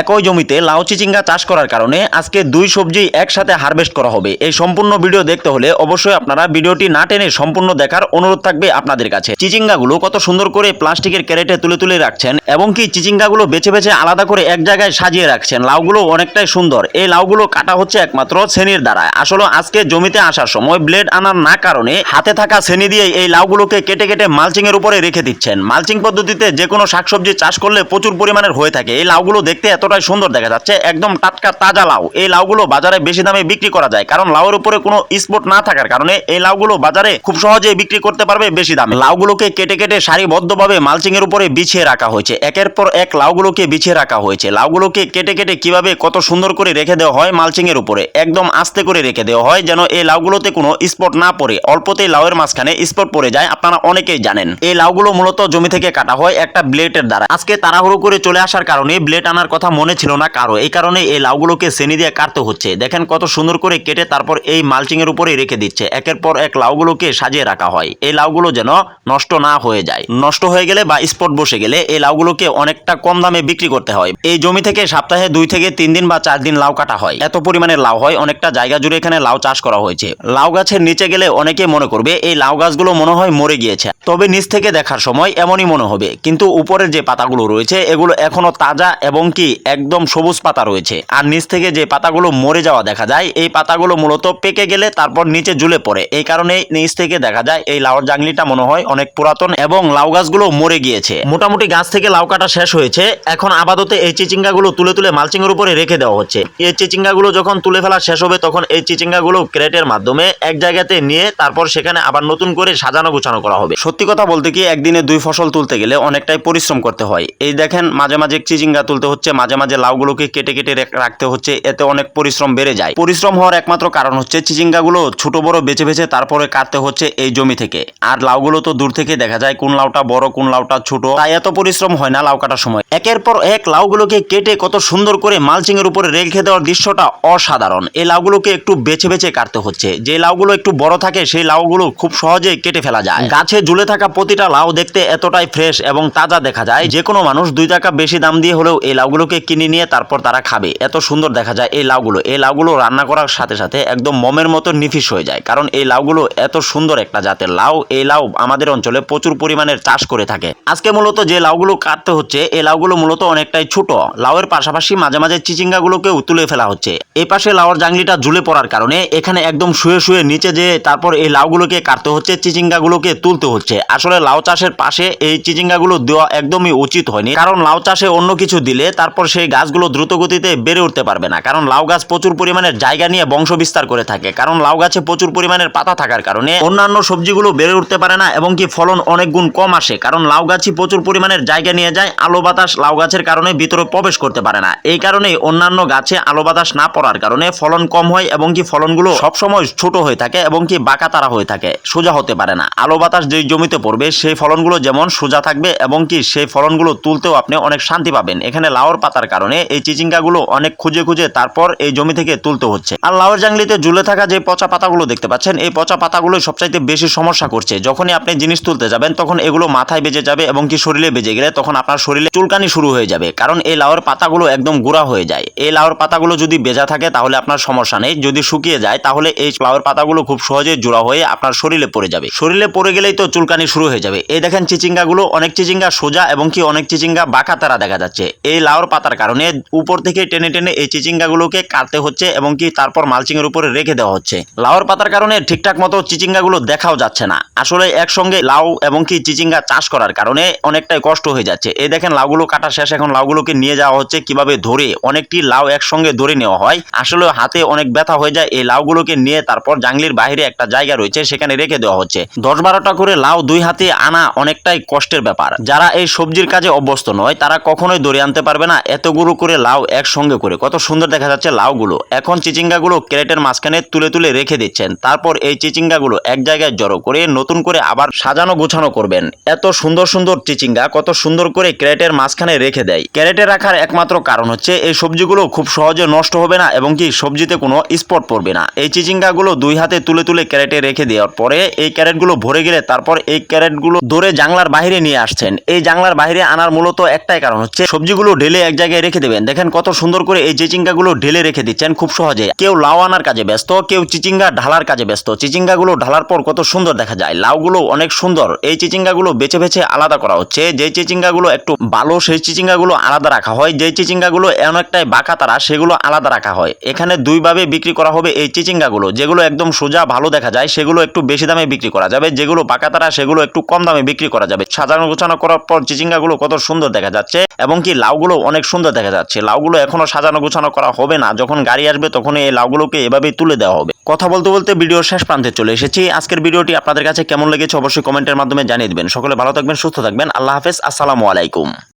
একই জমিতে লাউ, চিচিঙ্গা চাষ করার কারণে আজকে দুই সবজি একসাথে হারভেস্ট করা হবে। এই সম্পূর্ণ ভিডিও দেখতে হলে অবশ্যই আপনারা ভিডিওটি না টেনে সম্পূর্ণ দেখার অনুরোধ থাকবে আপনাদের কাছে। চিচিঙ্গাগুলো কত সুন্দর করে প্লাস্টিকের ক্যারেটে তুলে তুলে রাখছেন এবং কি চিচিঙ্গাগুলো বেছে বেছে আলাদা করে এক জায়গায় সাজিয়ে রাখছেন, লাউগুলো অনেকটাই সুন্দর। এই লাউগুলো কাটা হচ্ছে একমাত্র শ্রেণির দ্বারা আসলে আজকে জমিতে আসার সময় ব্লেড আনার না কারণে হাতে থাকা শ্রেণি দিয়ে এই লাউগুলোকে কেটে কেটে মালচিং এর উপরে রেখে দিচ্ছেন। মালচিং পদ্ধতিতে যে কোনো শাকসবজি চাষ করলে প্রচুর পরিমাণের হয়ে থাকে। এই লাউগুলো দেখতে এতটাই সুন্দর দেখা যাচ্ছে, একদম টাটকা তাজা লাউ। এই লাউগুলো বাজারে বেশি দামে বিক্রি করা যায়, কারণ লাউয়ের উপরে কোনো স্পট না থাকার কারণে এই লাউগুলো বাজারে খুব সহজেই বিক্রি করতে পারবে বেশি দামে। লাউগুলোকে কেটে কেটে সারিবদ্ধভাবে মালচিং এর উপরে বিছিয়ে রাখা হয়েছে। একের পর এক লাউগুলোকে বিছিয়ে রাখা হয়েছে। লাউগুলোকে কেটে কেটে কীভাবে কত সুন্দর করে রেখে দেওয়া হয় মালচিং এর উপরে, একদম আস্তে করে রেখে দেওয়া হয় যেন এই লাউগুলোতে কোনো স্পট না পড়ে। অল্পতেই লাউয়ের মাঝখানে স্পট পড়ে যায়, আপনারা অনেকেই জানেন। এই লাউগুলো মূলত জমি থেকে কাটা হয় একটা ব্লেডের দ্বারা। আজকে তাড়াহুড়ো করে চলে আসার কারণে ব্লেড আনার কথা মনে ছিল না কারও। এই কারণে এই লাউগুলোকে শ্রেণি দিয়ে কাটতে হচ্ছে। দেখেন কত সুন্দর করে কেটে তারপর এই মালচিং এর উপরে রেখে দিচ্ছে। একের পর এক লাউগুলোকে সাজিয়ে রাখা হয়। এই লাউগুলো যেন নষ্ট না হয়ে যায়। নষ্ট হয়ে গেলে বা স্পট বসে গেলে এই লাউগুলোকে অনেকটা কম দামে বিক্রি করতে হয়। এই জমি থেকে সপ্তাহে দুই থেকে তিন দিন বা চার দিন লাউ কাটা হয়। এত পরিমাণে লাউ হয়, অনেকটা জায়গা জুড়ে এখানে লাউ চাষ করা হয়েছে। লাউ গাছের নিচে গেলে অনেকে মনে করবে, এই লাউ গাছগুলো মনে হয় মরে গিয়েছে। তবে নিচ থেকে দেখার সময় এমনই মনে হবে। কিন্তু উপরের যে পাতাগুলো রয়েছে, এগুলো এখনও তাজা এবং কি একদম সবুজ পাতা রয়েছে। আর নিচ থেকে যে পাতাগুলো মরে যাওয়া দেখা যায়, এই পাতাগুলো মূলত পেকে গেলে তারপর নিচে ঝুলে পড়ে। এই কারণে নিচ থেকে দেখা যায় এই লাউর জাংলিটা মনে হয় অনেক পুরাতন এবং লাউ গাছগুলো মরে গিয়েছে। মোটামুটি গাছ থেকে লাউ কাটা শেষ হয়েছে। এখন আপাতত এই চিচিঙ্গাগুলো তুলে তুলে মালচিং এর উপরে রেখে দেওয়া হচ্ছে। এই চিচিঙ্গাগুলো যখন তুলে ফেলা শেষ হবে, তখন এই চিচিঙ্গাগুলো ক্রেটের মাধ্যমে এক জায়গাতে নিয়ে তারপর সেখানে আবার নতুন করে সাজানো গুছানো করা হবে। সত্যি কথা বলতে কি, একদিনে দুই ফসল তুলতে গেলে অনেকটাই পরিশ্রম করতে হয়। এই দেখেন, মাঝে মাঝে চিচিঙ্গা তুলতে হচ্ছে, মাঝে মাঝে মাঝে লাউগুলোকে কেটে কেটে রাখতে হচ্ছে, এতে অনেক পরিশ্রম বেড়ে যায়। পরিশ্রম হওয়ার একমাত্র কারণ হচ্ছে চিচিঙ্গাগুলো ছোট বড় বেছে বেছে তারপরে কাটতে হচ্ছে এই জমি থেকে। আর লাউগুলো তো দূর থেকে দেখা যায় কোন লাউটা বড়, কোন লাউটা ছোট, তাই এত পরিশ্রম হয় না লাউ কাটার সময়। একের পর এক লাউগুলোকে কেটে কত সুন্দর করে মালচিং এর উপরে রেখে দেওয়ার দৃশ্যটা অসাধারণ। এই লাউগুলোকে একটু বেছে বেছে কাটতে হচ্ছে। যে লাউগুলো একটু বড় থাকে, সেই লাউগুলো খুব সহজে কেটে ফেলা যায়। গাছে ঝুলে থাকা প্রতিটা লাউ দেখতে এতটাই ফ্রেশ এবং তাজা দেখা যায়। যে কোনো মানুষ দুই টাকা বেশি দাম দিয়ে হলেও এই লাউগুলোকে কিনে নিয়ে তারপর তারা খাবে। এত সুন্দর দেখা যায় এই লাউগুলো। এই লাউগুলো রান্না করার সাথে সাথে একদম মমের মতো নিফিস হয়ে যায়। কারণ এই লাউগুলো এত সুন্দর একটা জাতের লাউ। এই লাউ আমাদের অঞ্চলে প্রচুর পরিমাণের চাষ করে থাকে। আজকে মূলত যে লাউগুলো কাটতে হচ্ছে, এই লাউগুলো মূলত অনেকটাই ছোট। লাউয়ের পাশাপাশি মাঝে মাঝে চিচিঙ্গাগুলোকেও তুলে ফেলা হচ্ছে। এই পাশে লাউর জাংলিটা ঝুলে পড়ার কারণে এখানে একদম শুয়ে শুয়ে নিচে যে তারপর এই লাউগুলোকে কাটতে হচ্ছে, চিচিঙ্গাগুলোকে তুলতে হচ্ছে। আসলে লাউ চাষের পাশে এই চিচিঙ্গাগুলো দেওয়া একদমই উচিত হয়নি। কারণ লাউ চাষে অন্য কিছু দিলে তারপর সেই গাছগুলো দ্রুত গতিতে বেড়ে উঠতে পারবে না। কারণ লাউ গাছ প্রচুর পরিমাণের জায়গা নিয়ে বংশ বিস্তার করে থাকে। কারণ লাউ গাছে প্রচুর পরিমাণের পাতা থাকার কারণে অন্যান্য সবজিগুলো বেড়ে উঠতে পারে না এবং কি ফলন অনেক গুণ কম আসে। কারণ লাউ গাছই প্রচুর পরিমাণের জায়গা নিয়ে যায়, আলো বাতাস লাউ গাছের কারণে ভিতরে প্রবেশ করতে পারে না। এই কারণে অন্যান্য গাছে আলো বাতাস না পড়ার কারণে ফলন কম হয় এবং কি ফলনগুলো সবসময় ছোট হয়ে থাকে এবং কি বাঁকা তারা হয়ে থাকে, সোজা হতে পারে না। আলো বাতাস যেই জমিতে পড়বে, সেই ফলনগুলো যেমন সোজা থাকবে এবং কি সেই ফলনগুলো তুলতেও আপনি অনেক শান্তি পাবেন। এখানে লাউর পাতার কারণে এই চিচিঙ্গাগুলো অনেক খুঁজে খুঁজে তারপর এই জমি থেকে তুলতে হচ্ছে। আর লাউর জাংলিতে ঝুলে থাকা যে পচা পাতাগুলো দেখতে পাচ্ছেন, এই পচা পাতাগুলো সবচাইতে বেশি সমস্যা করছে। যখনই আপনি জিনিস তুলতে যাবেন, তখন এগুলো মাথায় বেজে যাবে এবং কি শরীরে বেজে গেলে তখন আপনার শরীরে চুলকানি শুরু হয়ে যাবে। কারণ এই লাউর পাতাগুলো একদম গুঁড়া হয়ে যায়। এই লাউর পাতাগুলো যদি বেজা থাকে, তাহলে আপনার সমস্যা নেই। যদি শুকিয়ে যায়, তাহলে এই লাউর পাতাগুলো খুব সহজে জোড়া হয়ে আপনার শরীরে পড়ে যাবে। শরীরে পড়ে গেলেই তো চুলকানি শুরু হয়ে যাবে। এই দেখেন চিচিঙ্গাগুলো, অনেক চিচিঙ্গা সোজা এবং কি অনেক চিচিঙ্গা বাঁকা তারা দেখা যাচ্ছে। এই লাউর পাতার কারণে উপর থেকে টেনে টেনে এই চিচিঙ্গাগুলোকে কাটতে হচ্ছে এবং কি তারপর মালচিং এর উপরে রেখে দেওয়া হচ্ছে। লাউর পাতার কারণে ঠিকঠাক মতো চিচিঙ্গাগুলো দেখাও যাচ্ছে না। আসলে একসঙ্গে লাউ এবং কি চিচিঙ্গা চাষ করার কারণে অনেকটাই কষ্ট হয়ে যাচ্ছে। এই দেখেন লাউগুলো কাটা শেষ, এখন লাউগুলোকে নিয়ে যাওয়া হচ্ছে কীভাবে ধরে, অনেকটি লাউ একসঙ্গে ধরে নেওয়া হয়। আসলে হাতে অনেক ব্যথা হয়ে যায়, এই লাউগুলোকে নিয়ে তারপর জাংলির বাইরে একটা জায়গা রয়েছে, সেখানে রেখে দেওয়া হচ্ছে। দশ বারোটা করে লাউ দুই হাতে আনা অনেকটাই কষ্টের ব্যাপার। যারা এই সবজির কাজে অভ্যস্ত নয়, তারা কখনোই দড়ি আনতে পারবে না। এতগুলো করে লাউ একসঙ্গে করে। কত সুন্দর দেখা যাচ্ছে লাউগুলো। এখন চিচিঙ্গাগুলো ক্যারেটের মাঝখানে তুলে তুলে রেখে দিচ্ছেন। তারপর এই চিচিঙ্গাগুলো এক জায়গায় জড়ো করে নতুন করে আবার সাজানো গোছানো করবেন। এত সুন্দর সুন্দর চিচিঙ্গা কত সুন্দর করে ক্যারেটের মাঝখানে রেখে দেয়। ক্যারেটে রাখার একমাত্র কারণ হচ্ছে এই সবজিগুলো খুব সহজে নষ্ট হবে না এবং কি সবজিতে কোনো স্পট পড়বে না। এই চিচিঙ্গাগুলো দুই হাতে তুলে তুলে ক্যারেটে রেখে দেওয়ার পরে এই ক্যারেটগুলো ভরে গেলে তারপর এই ক্যারেটগুলো ধরে জাংলার বাইরে নিয়ে আসছেন। এই জাংলার বাইরে আনার মূলত একটাই কারণ হচ্ছে সবজিগুলো ঢেলে এক জায়গায় রেখে দেবেন। দেখেন কত সুন্দর করে এই চিচিঙ্গাগুলো ঢেলে রেখে দিচ্ছেন খুব সহজে। কেউ লাউ আনার কাজে ব্যস্ত, কেউ চিচিঙ্গা ঢালার কাজে ব্যস্ত। চিচিঙ্গাগুলো ঢালার পর কত সুন্দর দেখা যায়। লাউগুলো অনেক সুন্দর। এই চিচিঙ্গাগুলো বেছে বেছে আলাদা করা হচ্ছে। যে চিচিঙ্গাগুলো একটু ভালো সেই চিচিঙ্গাগুলো আলাদা রাখা হয়। যে চিচিঙ্গাগুলো অনেকটাই বাঁকা তারা, সেগুলো আলাদা রাখা হয়। এখানে দুইভাবে বিক্রি করা হবে এই চিচিঙ্গাগুলো। যেগুলো একদম সোজা ভালো দেখা যায়, সেগুলো একটু বেশি দামে বিক্রি করা যাবে। যেগুলো বাঁকা তারা, সেগুলো একটু কম দামে বিক্রি করা যাবে। সাজানো গোছানো করার পর চিচিঙ্গাগুলো কত সুন্দর দেখা যাচ্ছে। এবং কি লাউগুলো অনেক সুন্দর দেখা যাচ্ছে। লাউগুলো এখনও সাজানো গোছানো করা হবে না। যখন গাড়ি আসবে তখন এই লাউগুলোকে এভাবেই তুলে দেওয়া হবে। কথা বলতে বলতে ভিডিওর শেষ প্রান্তে চলে এসেছি। আজকের ভিডিওটি আপনাদের কাছে কেমন লেগেছে অবশ্যই কমেন্টের মাধ্যমে জানিয়ে দেবেন। সকলে ভালো থাকবেন, সুস্থ থাকবেন। আল্লাহ হাফেজ। আসসালামু আলাইকুম।